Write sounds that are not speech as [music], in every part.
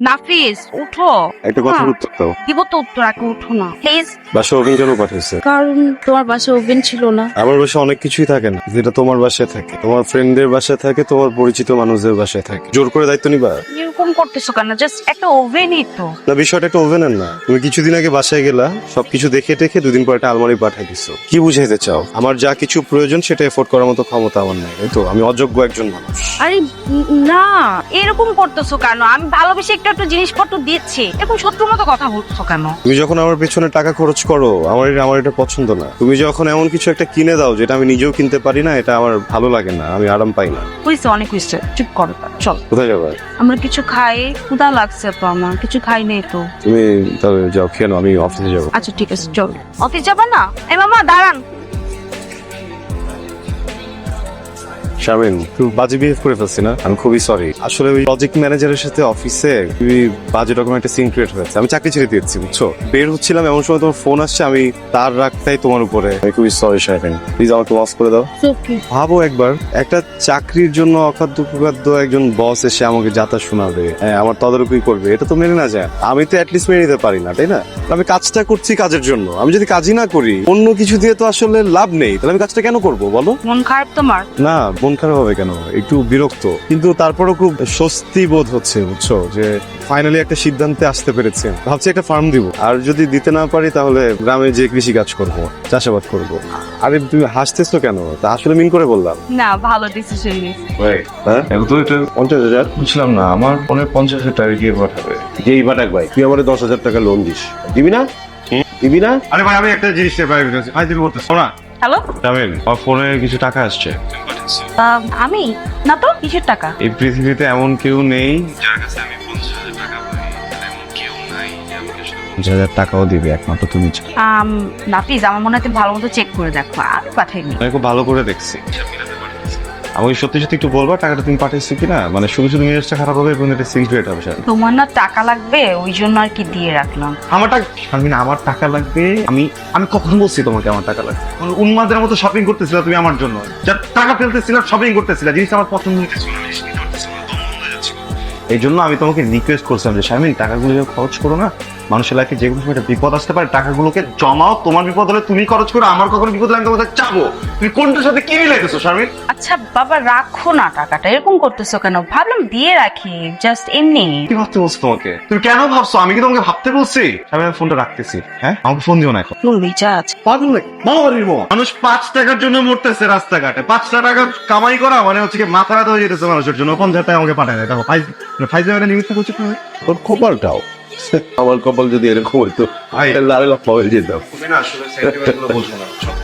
নাফিস উঠো। একটা কথার হ্যাঁ। উত্তর দাও। দিব তো উত্তর আগে উঠো না। প্লিজ বাসা ওভেন কেন পাঠাইছে কারণ তোমার বাসায় ওভেন ছিল না। আমার বাসায় অনেক কিছুই থাকে না যেটা তোমার বাসায় থাকে। তোমার ফ্রেন্ডদের বাসায় থাকে তোমার পরিচিত মানুষদের বাসায় থাকে। জোর করে দায়িত্ব নিবা? এরকম করতেছো কেন? জাস্ট একটা ওভেনই তো। না বিষয়টা একটা ওভেনের না। তুমি কিছুদিন আগে বাসায় গেলা সবকিছু দেখে টেখে দুদিন পর একটা আলমারি পাঠিয়ে দিছো। কি বুঝাইতে চাও? আমার যা কিছু প্রয়োজন সেটা এফোর্ড করার মতো ক্ষমতা আমার নাই তাই তো। আমি অযোগ্য একজন মানুষ। আরে না। এরকম করতেছো কেন? আমি ভালোবেসে একটু একটু জিনিসপত্র দিচ্ছি এরকম শত্রুর মতো কথা বলছো কেন? তুমি যখন আমার পেছনে টাকা খরচ করো আমার এটা- আমার এটা পছন্দ না। তুমি যখন এমন কিছু একটা কিনে দাও যেটা আমি নিজেও কিনতে পারি না এটা আমার ভালো লাগে না আমি আরাম পাই না। হয়েছে অনেক হয়েছে চুপ করো চল। কোথায় যাবে? আমরা কিছু খাই ক্ষুধা লাগছে তো আমার কিছু খাই নেই তো। তুমি তবে যাও খেয়ে নাও, আমি অফিসে যাব। আচ্ছা ঠিক আছে চল। অফিস যাবা না? এই মামা দাঁড়ান। শারমিন তুই বাজে বিহেভ করে ফেলছি না? আমি খুবই সরি আসলে ওই প্রজেক্ট ম্যানেজারের সাথে অফিসে খুবই বাজে রকম একটা সিন ক্রিয়েট হয়েছে। আমি চাকরি ছেড়ে দিয়েছি বুঝছ? বের হচ্ছিলাম এমন সময় তোমার ফোন আসছে আমি তার রাখতাই তোমার উপরে। আমি খুবই সরি শারমিন প্লিজ আমাকে মাফ করে দাও। ভাবো একবার একটা চাকরির জন্য অখাদ্য কুখাদ্য একজন বস এসে আমাকে যাতা শোনাবে। হ্যাঁ আমার তদারকি করবে এটা তো মেনে না যায়। আমি তো অ্যাটলিস্ট মেনে নিতে পারি না তাই না? আমি কাজটা করছি কাজের জন্য। আমি যদি কাজই না করি অন্য কিছু দিয়ে তো আসলে লাভ নেই। তাহলে আমি কাজটা কেন করব বলো? মন খারাপ তোমার? না মন খারাপ হবে কেন? একটু বিরক্ত। কিন্তু তারপরও খুব স্বস্তি বোধ হচ্ছে বুঝছ? যে ফাইনালি একটা সিদ্ধান্তে আসতে পেরেছে। ভাবছি একটা ফার্ম দিব। আর যদি দিতে না পারি তাহলে গ্রামে যে কৃষি কাজ করব চাষাবাদ করব। আরে তুমি হাসতেছো কেন? তা আসলে মিন করে বললাম। না ভালো ডিসিশন হ্যাঁ? তো এটা পঞ্চাশ হাজার? বুঝলাম না আমার ফোনে পঞ্চাশ হাজার টাকা গিয়ে পাঠাবে। যেই বাটাক ভাই তুই আমার দশ হাজার টাকা লোন দিস। দিবি না? দিবি না? আরে ভাই আমি একটা জিনিস পাই আজ তুমি করতেছো না। হ্যালো জামিল আমার ফোনে কিছু টাকা আসছে। আমি? না তো কিসের টাকা? এই পৃথিবীতে এমন কেউ নেই যার কাছে আমি পঞ্চাশ হাজার টাকা পাই এমন কেউ নাই যে আমাকে শুধু পঞ্চাশ হাজার টাকাও দিবে একমাত্র তুমি ছাড়া। আম, নাফিজ আমার মনে হয় তুমি ভালো মতো চেক করে দেখো আমি পাঠাইনি। আমি খুব ভালো করে দেখছি। আমাকে সত্যি সত্যি একটু বলবা টাকাটা তুমি পাঠিয়েছো কিনা? মানে শুধু শুধু মেজাজটা খারাপ হবে এবং এটা সিক্রেট হবে স্যার তোমার না টাকা লাগবে ওই জন্য আর কি দিয়ে রাখলাম। আমার টাকা আমি না আমার টাকা লাগবে আমি আমি কখন বলছি তোমাকে আমার টাকা লাগবে? মানে উন্মাদের মতো শপিং করতেছিলা তুমি আমার জন্য। যা টাকা ফেলতেছিলা শপিং করতেছিলা জিনিসটা আমার পছন্দ হইতেছিল এই জন্য আমি তোমাকে রিকোয়েস্ট করছিলাম যে শামিন টাকাগুলো খরচ করো না। মানুষের লাইফে যে কোনো সময় একটা বিপদ আসতে পারে টাকাগুলোকে জমাও। তোমার বিপদ হলে তুমি খরচ করো আমার কখনো বিপদ হলে আমি তোমাকে চাবো তুমি কোনটার সাথে কি মিলাইতেছো শামিন আচ্ছা বাবা রাখো না টাকাটা। এরকম করতেছো কেন? ভাবলাম দিয়ে রাখি জাস্ট এমনি। কি ভাবতে বলছো তোমাকে? তুমি কেন ভাবছ? আমি কি তোমাকে ভাবতে বলছি? আমি আমার ফোনটা রাখতেছি হ্যাঁ? আমাকে ফোন দিও না এখন। নুন রিচার্জ পাগল নাকি? মানুষ পাঁচ টাকার জন্য মরতেছে রাস্তাঘাটে। পাঁচটা টাকা কামাই করা মানে হচ্ছে কি মাথা ব্যথা হয়ে যেতেছে মানুষের জন্য। পঞ্চাশ টাকা আমাকে পাঠায় দেয়। দেখো ফাইজ ফাইজে মানে নিমিত্ত করছে তুমি তোর কপালটাও। আমার কপাল যদি এরকম হইতো লাল হয়ে যেতাম।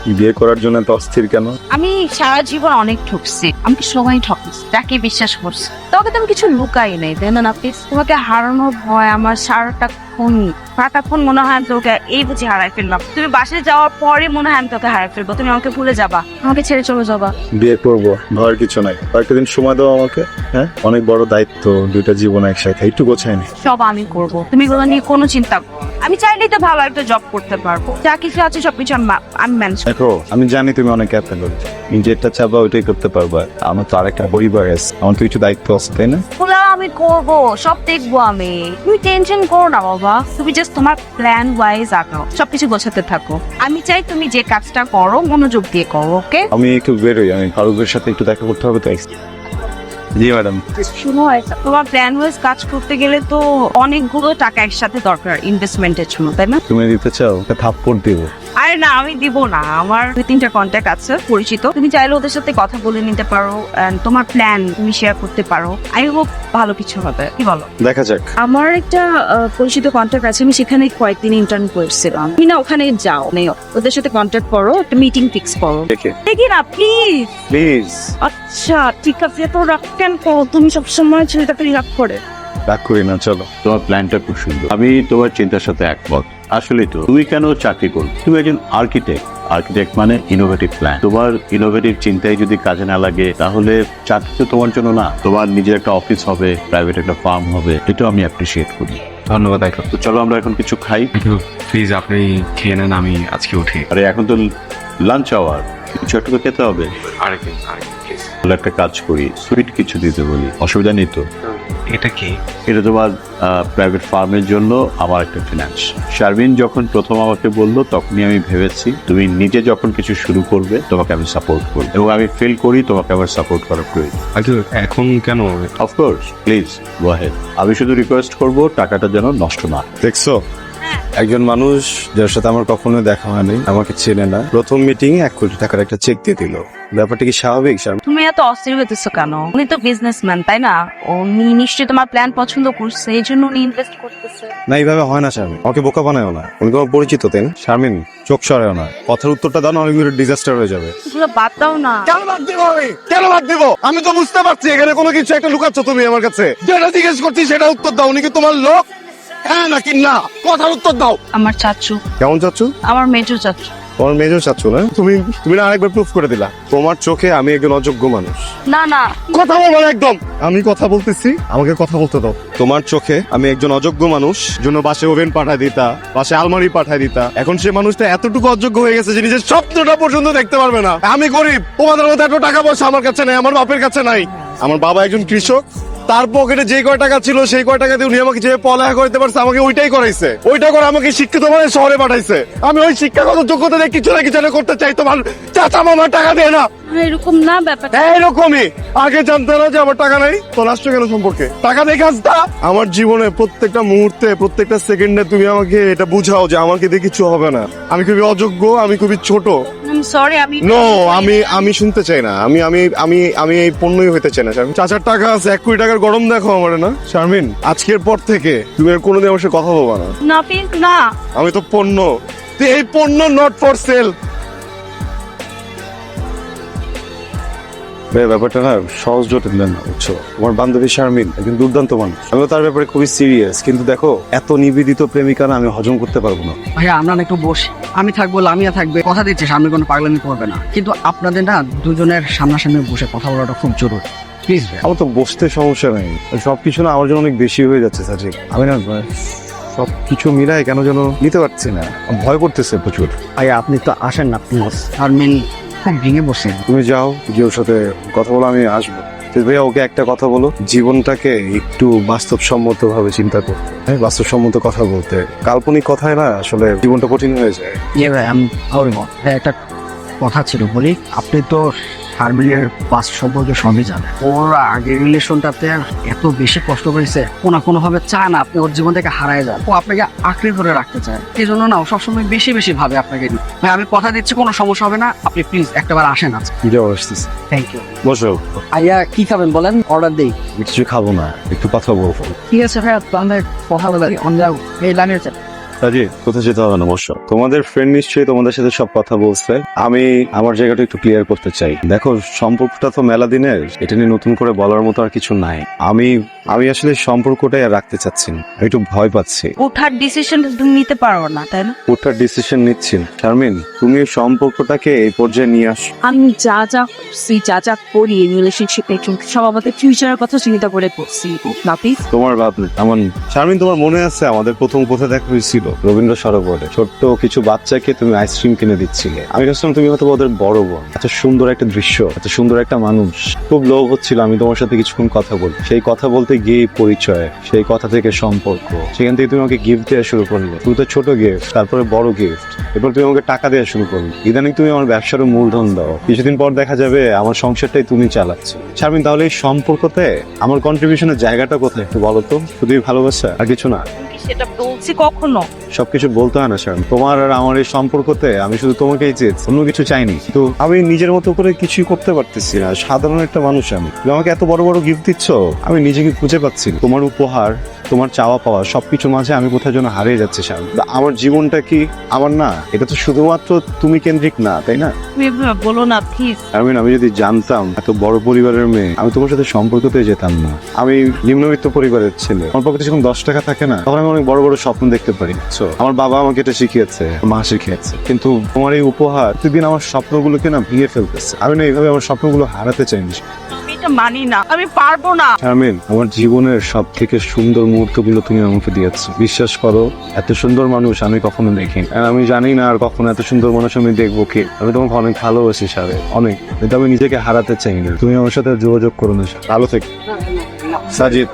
[laughs] বিয়ে করার জন্য তো অস্থির কেন? আমি সারা জীবন অনেক ঠকছি। আমাকে সবাই ঠকছি যাকে বিশ্বাস করছি। তবে তো আমি কিছু লুকাই নাই তাই না তোমাকে হারানোর ভয় আমার সারাটা মনে হয় আমি তোকে এই বুঝি হারাই ফেললাম। তুমি বাসে যাওয়ার পরে মনে হয় আমি তোকে হারাই ফেলব তুমি আমাকে ভুলে যাবা। আমাকে ছেড়ে চলে যাবা। বিয়ে করব ভয়ের কিছু নাই। কয়েকটা দিন সময় দাও আমাকে হ্যাঁ? অনেক বড় দায়িত্ব দুইটা জীবন একসাথে একটু গোছায় নি। সব আমি করব। তুমি এগুলো নিয়ে কোনো চিন্তা আমি চাইলেই তো ভালো একটা জব করতে পারব। যা কিছু আছে সবকিছু আমি মা- আমি ম্যানেজ দেখো আমি জানি তুমি অনেক ক্যাপেবল তুমি যেটা চাবা ওইটাই করতে পারবা। আমার তো আরেকটা পরিবার আছে। আমার তো কিছু দায়িত্ব আছে তাই না? আমি করব, সব দেখব আমি। তুমি টেনশন করো না, বাবা। তুমি জাস্ট তোমার প্ল্যান ওয়াইজ আগাও সবকিছু গোছাতে থাকো। আমি চাই তুমি যে কাজটা করো, মনোযোগ দিয়ে করো ওকে আমি একটু বেরোই। আমি ফারুকের সাথে একটু দেখা করতে হবে তো জি ম্যাডাম তোমার প্ল্যান ওয়াইজ কাজ করতে গেলে তো অনেকগুলো টাকা একসাথে দরকার ইনভেস্টমেন্টের জন্য তাই না? তুমি দিতে চাও থাপ্পড় দিব। আরে না আমি দিব না। আমার দুই তিনটা কন্ট্যাক্ট আছে পরিচিত। তুমি চাইলে ওদের সাথে কথা বলে নিতে পারো and তোমার প্ল্যান তুমি শেয়ার করতে পারো। আই হোপ ভালো কিছু হবে। কি বলো? দেখা যাক। আমার একটা আহ, পরিচিত কন্ট্যাক্ট আছে আমি সেখানে কয়েকদিন ইন্টার্ন করছিলাম। তুমি না ওখানে যাও। নেই ওদের সাথে কন্ট্যাক্ট করো একটা মিটিং ফিক্স করো। দেখে। দেখি না প্লিজ প্লিজ আচ্ছা ঠিক আছে তো রাগ কেন করো তুমি সবসময় ছেলেটাকে রাগ করে। রাগ করি না চলো। তোমার প্ল্যানটা খুব সুন্দর। আমি তোমার চিন্তার সাথে একমত। আসলে তো তুমি কেন চাকরি করো তুমি একজন আর্কিটেক্ট আর্কিটেক্ট মানে ইনোভেটিভ প্ল্যান তোমার ইনোভেটিভ চিন্তায় যদি কাজে না লাগে তাহলে চাকরি তো তোমার জন্য না। তোমার নিজের একটা অফিস হবে প্রাইভেট একটা ফার্ম হবে এটাও আমি অ্যাপ্রিসিয়েট করি। ধন্যবাদ তো চলো আমরা এখন কিছু খাই। প্লিজ আপনি খেয়ে নেন আমি আজকে উঠি। আরে এখন তো লাঞ্চ আওয়ার কিছু একটু তো খেতে হবে। আরেকদিন আরেকদিন। বলে একটা কাজ করি সুইট কিছু দিতে বলি। অসুবিধা নেই তো? এটা কি? এটা তোমার প্রাইভেট ফার্মের জন্য আমার একটা ফিনান্স শারমিন যখন প্রথম আমাকে বলল তখনই আমি ভেবেছি তুমি নিজে যখন কিছু শুরু করবে তোমাকে আমি সাপোর্ট করব। এবং আমি ফিল করি তোমাকে আমার সাপোর্ট করার প্রয়োজন। এখন কেন? অফকোর্স প্লিজ গো হেড আমি শুধু রিকোয়েস্ট করব টাকাটা যেন নষ্ট না হয়। দেখছ? একজন মানুষ যার সাথে আমার কখনো দেখা হয়নি আমাকে চেনে না। প্রথম মিটিং এক কোটি টাকার একটা চেক দিয়ে দিল। ব্যাপারটা কি স্বাভাবিক শারমিন তুমি এত অস্থির হইতেছো কেন? উনি তো বিজনেসম্যান তাই না? উনি নিশ্চয়ই তোমার প্ল্যান পছন্দ করছে এই জন্য উনি ইনভেস্ট করতেছে। না এইভাবে হয় না শারমিন আমাকে বোকা বানায় না। উনি তোমার পরিচিত তাই না? শারমিন চোখ সরায় না। কথার উত্তরটা দাও না অনেকগুলো ডিজাস্টার হয়ে যাবে। এগুলো বাদ দাও না। কেন বাদ দিব আমি? কেন বাদ দিব? আমি তো বুঝতে পারছি এখানে কোনো কিছু একটা লুকাচ্ছ তুমি আমার কাছে। যেটা জিজ্ঞেস করছি সেটা উত্তর দাও। উনি কি তোমার লোক? হ্যাঁ নাকি না? কথার উত্তর দাও। আমার চাচু। কেমন চাচ্ছ আমার মেজো চাচু। তোমার মেজর চাচ্ছ না? তুমি তুমি না আরেকবার প্রুফ করে দিলা। তোমার চোখে আমি একজন অযোগ্য মানুষ। না না। কথা বলব না একদম। আমি কথা বলতেছি আমাকে কথা বলতে দাও। তোমার চোখে আমি একজন অযোগ্য মানুষ জন্য বাসে ওভেন পাঠায় দিতা বাসে আলমারি পাঠায় দিতা। এখন সে মানুষটা এতটুকু অযোগ্য হয়ে গেছে যে নিজের স্বপ্নটা পর্যন্ত দেখতে পারবে না। আমি গরিব তোমাদের মধ্যে এত টাকা পয়সা আমার কাছে নাই আমার বাপের কাছে নাই। আমার বাবা একজন কৃষক তার পকেটে যে কয় টাকা ছিল সেই কয় টাকা দিয়ে উনি আমাকে যে পড়ালেখা করতে পারছে আমাকে ওইটাই করাইছে। ওইটা করে আমাকে শিক্ষিত মানে শহরে পাঠাইছে। আমি ওই শিক্ষাগত যোগ্যতা দিয়ে কিছু না কিছু করতে চাই তোমার চাচা মামার টাকা দেয় না। এরকম না ব্যাপারটা এইরকমই। আগে জানতে না যে আমার টাকা নাই তো আসছো কেন সম্পর্কে। টাকা দেখে আসতা আমার জীবনে প্রত্যেকটা মুহূর্তে প্রত্যেকটা সেকেন্ডে তুমি আমাকে এটা বুঝাও যে আমাকে দিয়ে কিছু হবে না। আমি খুবই অযোগ্য আমি খুবই ছোট। সরি আমি নো। আমি আমি শুনতে চাই না। আমি আমি আমি আমি এই পণ্যই হইতে চাই না শারমিন। চাচার টাকা আছে এক কোটি টাকার গরম দেখো আমার না? শারমিন আজকের পর থেকে তুমি আর কোনোদিন আমার সাথে কথা বলবা না। না প্লিজ না। আমি তো পণ্য। এই পণ্য নট ফর সেল ব্যাপারটা না সহজ জটিল না বুঝছ? আমার বান্ধবী শারমিন একজন দুর্দান্ত মানুষ। আমিও তার ব্যাপারে খুবই সিরিয়াস কিন্তু দেখো এত নিবেদিত প্রেমিকা না আমি হজম করতে পারব না। ভাইয়া আমরা না একটু বসি। আমি থাকব লামিয়া থাকবে। কথা দিচ্ছি সামনে কোনো পাগলামি করবে না। কিন্তু আপনাদের না দুজনের সামনাসামনি বসে কথা বলাটা খুব জরুরি। প্লিজ আমার তো বসতে সমস্যা নেই। সবকিছু না আমার জন্য অনেক বেশি হয়ে যাচ্ছে সাজিক। আমি না সব কিছু মিলাই কেন যেন নিতে পারছি না। ভয় করতেছে প্রচুর। ভাইয়া আপনি তো আসেন না প্লিজ। আর মেন খুব ভেঙে বসে। তুমি যাও গিয়ে ওর সাথে কথা বলো আমি আসব। ভাইয়া ওকে একটা কথা বলো। জীবনটাকে একটু বাস্তবসম্মত ভাবে চিন্তা করতে। হ্যাঁ বাস্তবসম্মত কথা বলতে। কাল্পনিক কথায় না আসলে জীবনটা কঠিন হয়ে যায়। ইয়ে ভাই আমি একটা কথা ছিল বলি আপনি তো শারমিনের পাস সম্পর্কে সবই জানেন ওর আগের রিলেশনটাতে এত বেশি কষ্ট করেছে কোনো কোনো ভাবে চায় না আপনি ওর জীবন থেকে হারায় যান। ও আপনাকে আঁকড়ে ধরে রাখতে চায়। এই জন্য না ও সবসময় বেশি বেশি ভাবে আপনাকে। ভাই আমি কথা দিচ্ছি কোনো সমস্যা হবে না। আপনি প্লিজ একটাবার আসেন আসতেছে? থ্যাংক ইউ বসো। আইয়া কি খাবেন বলেন? অর্ডার দেই। কিছু খাব না একটু কথা বলব। ঠিক আছে ভাই তাহলে কথা বলে অন যাও এই লাইনের কাজে কোথায় যেতে হবে না অবশ্য তোমাদের ফ্রেন্ড নিশ্চয়ই তোমাদের সাথে সব কথা বলছে। আমি আমার জায়গাটা একটু ক্লিয়ার করতে চাই। দেখো, সম্পর্কটা তো মেলা দিনের, এটা নিয়ে নতুন করে বলার মতো আর কিছু নাই। আমি আমি আসলে সম্পর্কটাই আর রাখতে চাচ্ছি না। একটু ভয় পাচ্ছি। ওঠার ডিসিশন তুমি নিতে পারো না তাই না? ওটার ডিসিশন নিচ্ছি না। শারমিন তুমি এই সম্পর্কটাকে এই পর্যায়ে নিয়ে আস। আমি যা যা করছি যা যা করি রিলেশনশিপে সব আমাদের ফিউচারের কথা চিন্তা করে করছি। না প্লিজ তোমার ভাব নেই। আমার নেই। শারমিন তোমার মনে আছে আমাদের প্রথম কোথায় দেখা হয়েছিল? রবীন্দ্র সরোবরে। ছোট্ট কিছু বাচ্চাকে তুমি আইসক্রিম কিনে দিচ্ছিলে। আমি ভাবছিলাম তুমি হয়তো ওদের বড় বোন। এত সুন্দর একটা দৃশ্য এত সুন্দর একটা মানুষ। খুব লোভ হচ্ছিল আমি তোমার সাথে কিছুক্ষণ কথা বলি। সেই কথা বলতে গিয়ে পরিচয়, সেই কথা থেকে সম্পর্ক। সেখান থেকে তুমি আমাকে গিফট দেওয়া শুরু করলে। তুমি তো ছোট গিফট তারপরে বড় গিফট এরপর তুমি আমাকে টাকা দেওয়া শুরু করলে। ইদানিং তুমি আমার ব্যবসারও মূলধন দাও। কিছুদিন পর দেখা যাবে আমার সংসারটাই তুমি চালাচ্ছ। শারমিন, তাহলে এই সম্পর্কতে আমার কন্ট্রিবিউশনের জায়গাটা কোথায় একটু বলো তো? শুধুই ভালোবাসা আর কিছু না? সেটা বলছি কখনো? সবকিছু বলতে হয় না, স্যার। তোমার আর আমার এই সম্পর্কতে আমি শুধু তোমাকেই চেয়েছি অন্য কিছু চাইনি। তো আমি নিজের মতো করে কিছুই করতে পারতেছি না। সাধারণ একটা মানুষ আমি। তুমি আমাকে এত বড় বড় গিফট দিচ্ছ, আমি নিজেকে খুঁজে পাচ্ছি তোমার উপহার তোমার চাওয়া পাওয়া সবকিছুর মাঝে আমি কোথায় যেন হারিয়ে যাচ্ছি তা আমার জীবনটা কি আমার না? এটা তো শুধুমাত্র তুমি কেন্দ্রিক না তাই না? বলো না প্লিজ শারমিন আমি যদি জানতাম এত বড় পরিবারের মেয়ে আমি তোমার সাথে সম্পর্কতে যেতাম না। আমি নিম্নবিত্ত পরিবারের ছেলে। আমার পকেটে যখন দশ টাকা থাকে না তখন আমি অনেক বড় বড় স্বপ্ন দেখতে পারি। So, আমার বাবা আমাকে এটা শিখিয়েছে মা শিখিয়েছে। কিন্তু তোমার এই উপহার প্রতিদিন আমার স্বপ্নগুলোকে না ভেঙে ফেলতেছে। আমি না এইভাবে আমার স্বপ্নগুলো হারাতে চাইনি এটা মানি না আমি পারব না। শারমিন আমার জীবনের সব থেকে সুন্দর মুহূর্তগুলো তুমি আমাকে দিয়েছ। বিশ্বাস করো এত সুন্দর মানুষ আমি কখনো দেখিনি। আর আমি জানি না আর কখনো এত সুন্দর মানুষ আমি দেখব কি। আমি তোমাকে অনেক ভালোবাসি সারে অনেক। কিন্তু আমি নিজেকে হারাতে চাই না। তুমি আমার সাথে যোগাযোগ করো না ভালো থেকে। সাজিদ।